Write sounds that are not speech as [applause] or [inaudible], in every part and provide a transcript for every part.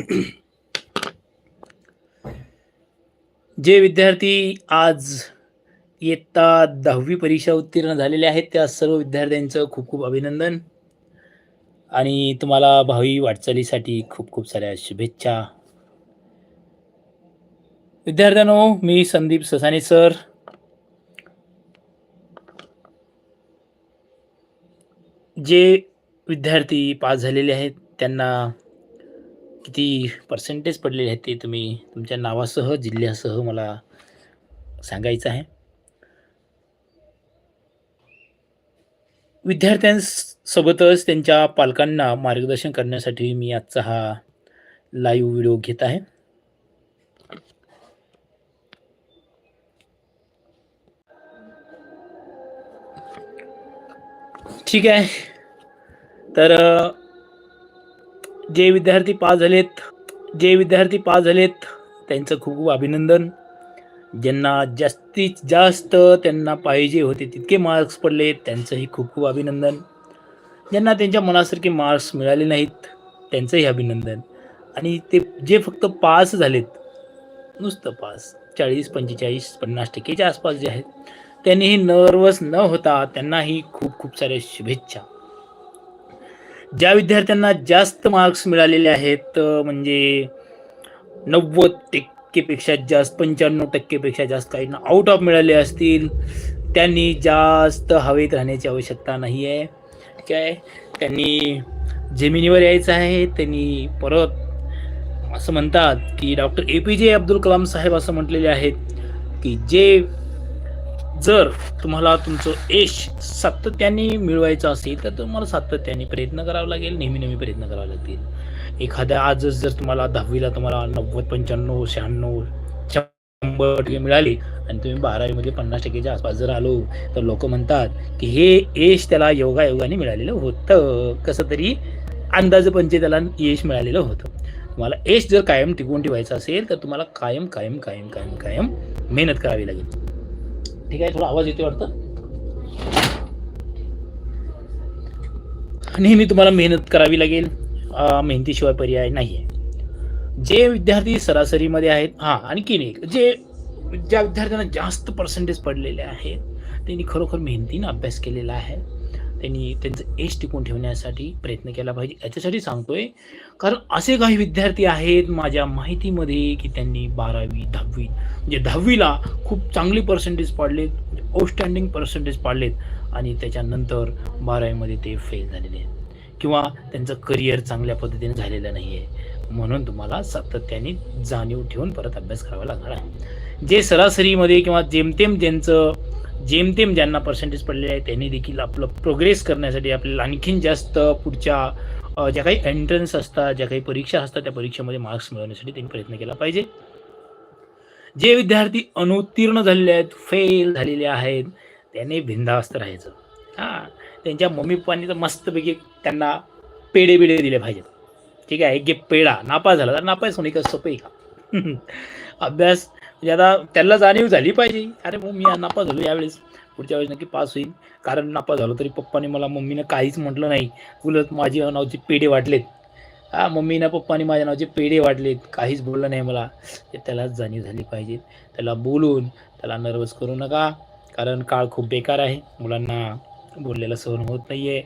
[clears throat] जे विद्यार्थी आज इयत्ता दहावी परीक्षा उत्तीर्ण झालेले आहेत त्या सर्व विद्यार्थ्यांचं खूप खूप अभिनंदन. आणि तुम्हाला भावी वाटचालीसाठी खूप खूप साऱ्या शुभेच्छा. विद्यार्थ्यांनो मी संदीप ससाने सर. जे विद्यार्थी पास झालेले आहेत त्यांना किती पर्सेंटेज पडलेले आहेत ते तुम्ही तुमच्या नावासह जिल्ह्यासह मला सांगायचं आहे. विद्यार्थ्यांसोबतच त्यांच्या पालकांना मार्गदर्शन करण्यासाठी मी आजचा हा लाईव्ह व्हिडिओ घेत आहे. ठीक आहे. तर जे विद्यार्थी पास झालेत जे विद्यार्थी पास झालेत त्यांचं खूप खूप अभिनंदन. ज्यांना जास्तीत जास्त त्यांना पाहिजे होते तितके मार्क्स पडले त्यांचंही खूप खूप अभिनंदन. ज्यांना त्यांच्या मनासारखे मार्क्स मिळाले नाहीत त्यांचंही अभिनंदन. आणि ते जे फक्त पास झालेत नुसतं पास चाळीस पंचेचाळीस पन्नास टक्केच्या आसपास जे आहेत त्यांनीही नर्वस न होता त्यांनाही खूप खूप साऱ्या शुभेच्छा. ज्या विद्यार्थ्यांना जास्त मार्क्स मिळालेले आहेत म्हणजे नव्वद टक्केपेक्षा जास्त पंच्याण्णव टक्केपेक्षा जास्त काहींना आउट ऑफ मिळाले असतील त्यांनी जास्त हवेत राहण्याची आवश्यकता नाही आहे. काय त्यांनी जमिनीवर यायचं आहे त्यांनी परत असं म्हणतात की डॉक्टर ए पी जे अब्दुल कलाम साहेब असं म्हटलेले आहेत की जे जर तुम्हाला तुमचं यश सातत्याने मिळवायचं असेल तर तुम्हाला सातत्याने प्रयत्न करावा लागेल नेहमी नेहमी प्रयत्न करावे लागतील. एखाद्या आजच जर तुम्हाला दहावीला तुम्हाला नव्वद पंच्याण्णव शहाण्णव शंभर टक्के मिळाली आणि तुम्ही बारावीमध्ये पन्नास टक्केच्या आसपास जर आलो तर लोक म्हणतात की हे यश त्याला योगायोगाने मिळालेलं होतं. कसं तरी अंदाजपंचे त्याला यश मिळालेलं होतं. तुम्हाला यश जर कायम टिकवून ठेवायचं असेल तर तुम्हाला कायम कायम कायम कायम कायम मेहनत करावी लागेल. ठीक आहे थोडा आवाज येतो वाटतं? नेहमी तुम्हाला मेहनत करावी लागेल. मेहनतीशिवाय पर्याय नाही आहे जे विद्यार्थी सरासरीमध्ये आहेत हां आणखीन एक जे ज्या विद्यार्थ्यांना जास्त पर्सेंटेज पडलेले आहेत त्यांनी खरोखर मेहनतीनं अभ्यास केलेला आहे. त्यांनी त्यांचं एज टिकून ठेवण्यासाठी प्रयत्न केला पाहिजे. याच्यासाठी सांगतोय कारण असे काही विद्यार्थी आहेत माझ्या माहितीमध्ये की त्यांनी बारावी दहावी म्हणजे दहावीला खूप चांगली पर्सेंटेज पाडलेत म्हणजे आउटस्टँडिंग पर्सेंटेज पाडलेत आणि त्याच्यानंतर बारावीमध्ये ते फेल झालेले आहेत. किंवा त्यांचं करिअर चांगल्या पद्धतीने झालेलं नाही आहे म्हणून तुम्हाला सातत्याने जाणीव ठेवून परत अभ्यास करावा लागणार आहे. जे सरासरीमध्ये किंवा जेमतेम ज्यांचं जेमतेम ज्यांना पर्सेंटेज पडलेले आहे त्यांनी देखील आपलं प्रोग्रेस करण्यासाठी आपल्याला आणखीन जास्त पुढच्या ज्या काही एंट्रन्स असतात ज्या काही परीक्षा असतात त्या परीक्षेमध्ये मार्क्स मिळवण्यासाठी त्यांनी प्रयत्न केला पाहिजे. जे विद्यार्थी अनुत्तीर्ण झालेले आहेत फेल झालेले आहेत त्यांनी भिंदास्त राहायचं. हां त्यांच्या मम्मी पप्पांनी तर मस्तपैकी त्यांना पेडे बिडे दिले पाहिजेत. ठीक आहे एक पेडा पेढा नापास झाला तर नापास होणे का सोपं आहे का? अभ्यास म्हणजे आता त्याला जाणीव झाली पाहिजे. अरे मग मी नापास झालो यावेळेस. पुढच्या वेळेस नक्की पास होईल. कारण नापास झालो तरी पप्पाने मला मम्मीनं काहीच म्हटलं नाही. उलट माझ्या नावचे पेढे वाटलेत. हा मम्मीनं पप्पाने माझ्या नावचे पेढे वाटलेत. काहीच बोललं नाही मला. ते त्याला जाणीव झाली पाहिजे. त्याला बोलून त्याला नर्वस करू नका. कारण काळ खूप बेकार आहे. मुलांना बोललेलं सहन होत नाही आहे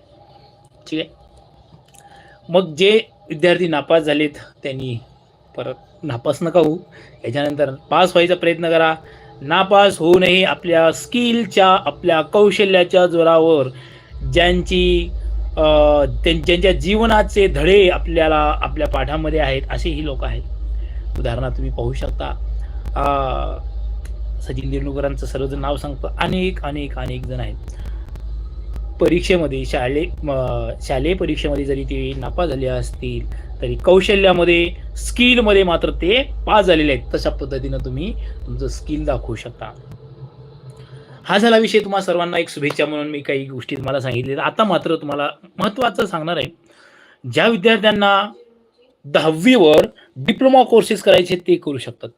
ठीक आहे? मग जे विद्यार्थी नापास झालेत त्यांनी परत नापास नका होऊ. याच्यानंतर पास व्हायचा प्रयत्न करा. नापास होऊनही आपल्या स्किलच्या आपल्या कौशल्याच्या जोरावर. ज्यांची अ, ज्यांच्या जीवनाचे धडे आपल्याला आपल्या पाठामध्ये आहेत असेही लोक आहेत. उदाहरणार्थ तुम्ही पाहू शकता सचिन तेंडुलकरांचं सर्वजण नाव सांगतो. अनेक अनेक अनेक जण आहेत. परीक्षेमध्ये शालेय शालेय परीक्षेमध्ये जरी ते नापास झाले असतील तरी कौशल्यामध्ये स्किलमध्ये मात्र ते पास झालेले आहेत. तशा पद्धतीनं तुम्ही तुमचं स्किल दाखवू शकता. हा झाला विषय तुम्हाला सर्वांना एक शुभेच्छा म्हणून मी काही गोष्टी तुम्हाला सांगितल्या आता मात्र तुम्हाला महत्त्वाचं सांगणार आहे. ज्या विद्यार्थ्यांना दहावीवर डिप्लोमा कोर्सेस करायचे ते करू शकतात.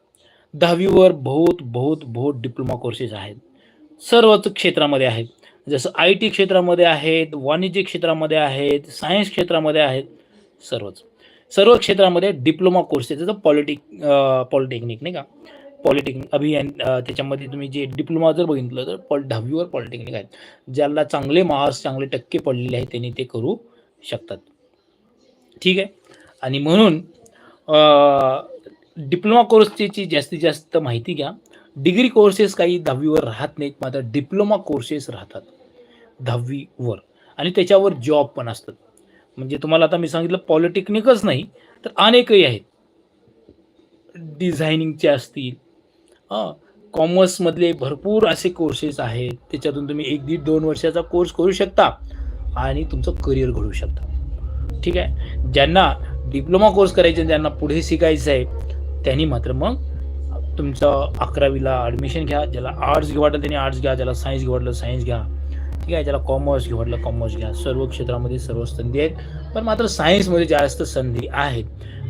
दहावीवर बहुत बहुत बहुत डिप्लोमा कोर्सेस आहेत. सर्वच क्षेत्रामध्ये आहेत. जसं आय टी क्षेत्रामध्ये आहेत वाणिज्य क्षेत्रामध्ये आहेत सायन्स क्षेत्रामध्ये आहेत सर्वच. सर्व क्षेत्रामध्ये डिप्लोमा कोर्स आहे. जसं पॉलिटिक पॉलिटेक्निक नाही का? पॉलिटेक्निक अभियान त्याच्यामध्ये तुम्ही जे डिप्लोमा जर बघितलं तर पॉल दहावीवर पॉलिटेक्निक आहेत. ज्याला चांगले मार्क्स चांगले टक्के पडलेले आहेत त्यांनी ते करू शकतात. ठीक आहे? आणि म्हणून डिप्लोमा कोर्सची जास्तीत जास्त माहिती घ्या. डिग्री कोर्सेस काही दहावीवर राहत नाहीत मात्र डिप्लोमा कोर्सेस राहतात. दहावीवर आणि त्याच्यावर जॉब पण असतात. म्हणजे तुम्हाला आता मी सांगितलं पॉलिटेक्निकच नाही तर अनेकही आहेत. डिझायनिंगचे असतील. हां कॉमर्समधले भरपूर असे कोर्सेस आहेत. त्याच्यातून तुम्ही एक दीड दोन वर्षाचा कोर्स करू शकता आणि तुमचं करिअर घडवू शकता. ठीक आहे? ज्यांना डिप्लोमा कोर्स करायचे ज्यांना पुढे शिकायचं आहे त्यांनी मात्र मग तुमचं अकरावीला ॲडमिशन घ्या. ज्याला आर्ट्स घेऊ वाटलं त्यांनी आर्ट्स घ्या. ज्याला सायन्स घेऊ वाटलं सायन्स घ्या. ठीक आहे ज्याला कॉमर्स घ्या वाटलं कॉमर्स घ्या. सर्व क्षेत्रामध्ये सर्व संधी आहेत पण मात्र सायन्समध्ये जास्त संधी आहेत.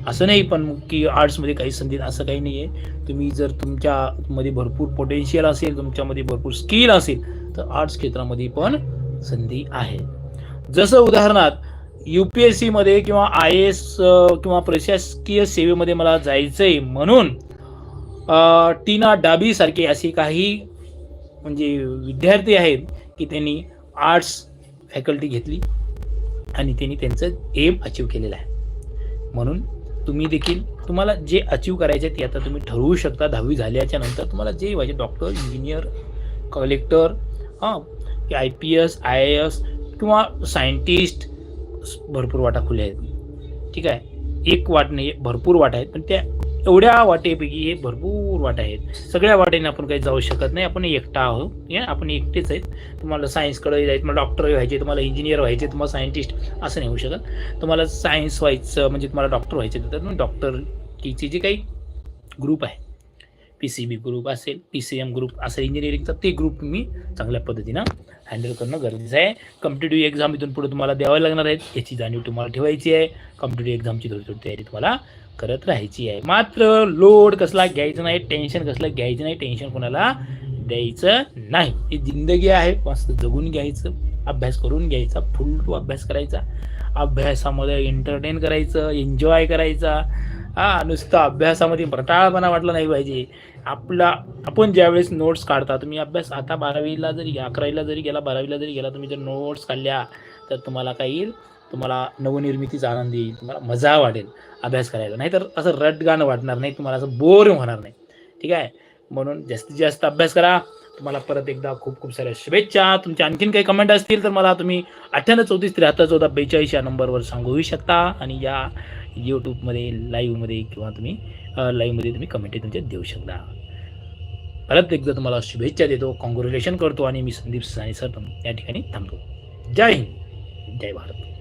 असं नाही पण की आर्ट्समध्ये काही संधी असं काही नाही आहे तुम्ही जर तुमच्यामध्ये भरपूर पोटेन्शियल असेल तुमच्यामध्ये भरपूर स्किल असेल तर आर्ट्स क्षेत्रामध्ये पण संधी आहे. जसं उदाहरणार्थ यू पी एस सीमध्ये किंवा आय एस किंवा प्रशासकीय सेवेमध्ये मला जायचं आहे म्हणून टीना डाबीसारखे असे काही म्हणजे विद्यार्थी आहेत की त्यांनी आर्ट्स फॅकल्टी घेतली आणि त्यांनी त्यांचं एम अचीव केलेलं आहे. म्हणून तुम्ही देखील तुम्हाला जे अचीव करायचे ते आता तुम्ही ठरवू शकता. दहावी झाल्याच्यानंतर तुम्हाला जे पाहिजे डॉक्टर इंजिनियर कलेक्टर हां की I P S I A S किंवा सायंटिस्ट भरपूर वाटा खुल्या आहेत. ठीक आहे? एक वाट नाही भरपूर वाटा आहेत. पण त्या एवढ्या वाटेपैकी हे भरपूर वाटा आहेत. सगळ्या वाटेने आपण काही जाऊ शकत नाही. आपण एकटा आहोत. या आपण एकटेच आहेत. तुम्हाला सायन्सकडे जायचं तुम्हाला डॉक्टर व्हायचे तुम्हाला इंजिनियर व्हायचे तुम्हाला सायंटिस्ट असं नाही होऊ शकत. तुम्हाला सायन्स व्हायचं म्हणजे तुम्हाला डॉक्टर व्हायचे तर डॉक्टर डॉक्टरकीचे जे काही ग्रुप आहे पी सी बी ग्रुप असेल पी सी एम ग्रुप असेल इंजिनिअरिंगचा ते ग्रुप तुम्ही चांगल्या पद्धतीनं हँडल करणं गरजेचं आहे. कम्पिटेटिव्ह एक्झाम इथून पुढे तुम्हाला द्यावं लागणार आहेत. याची जाणीव तुम्हाला ठेवायची आहे. कम्पिटेटिव्ह एक्झामची थोडी थोडी तयारी तुम्हाला करत राहायची आहे. मात्र लोड कसला घ्यायचं नाही टेन्शन कसलं घ्यायचं नाही टेन्शन कोणाला द्यायचं नाही. ही जिंदगी आहे मस्त जगून घ्यायचं अभ्यास करून घ्यायचा फुल टू अभ्यास करायचा. अभ्यासामध्ये एंटरटेन करायचं एन्जॉय करायचा. हा नुसतं अभ्यासामध्ये रटाळपणा वाटला नाही पाहिजे. आपला आपण ज्यावेळेस नोट्स काढता तुम्ही अभ्यास आता बारावीला जरी अकरावीला जरी गेला बारावीला जरी गेला तुम्ही जर नोट्स काढल्या तर तुम्हाला काय येईल तुम्हाला नवनिर्मितीचा आनंद येईल तुम्हाला मजा वाटेल अभ्यास करायला. नाहीतर असं रटगाणं वाटणार नाही तुम्हाला असं बोर होणार नाही. ठीक आहे? म्हणून जास्तीत जास्त अभ्यास करा. तुम्हाला परत एकदा खूप खूप साऱ्या शुभेच्छा. तुमच्या आणखीन काही कमेंट असतील तर मला तुम्ही अठ्ठ्याण्णव चौतीस त्र्याहत्तर चौदा बेचाळीस या नंबरवर सांगूही शकता. आणि या यूट्यूबमध्ये लाईव्हमध्ये किंवा तुम्ही लाईव्हमध्ये तुम्ही कमेंटही तुमच्या देऊ शकता. परत एकदा तुम्हाला शुभेच्छा देतो. कॉंग्रॅच्युलेशन करतो आणि मी संदीप साने सर या ठिकाणी थांबतो. जय हिंद. जय भारत.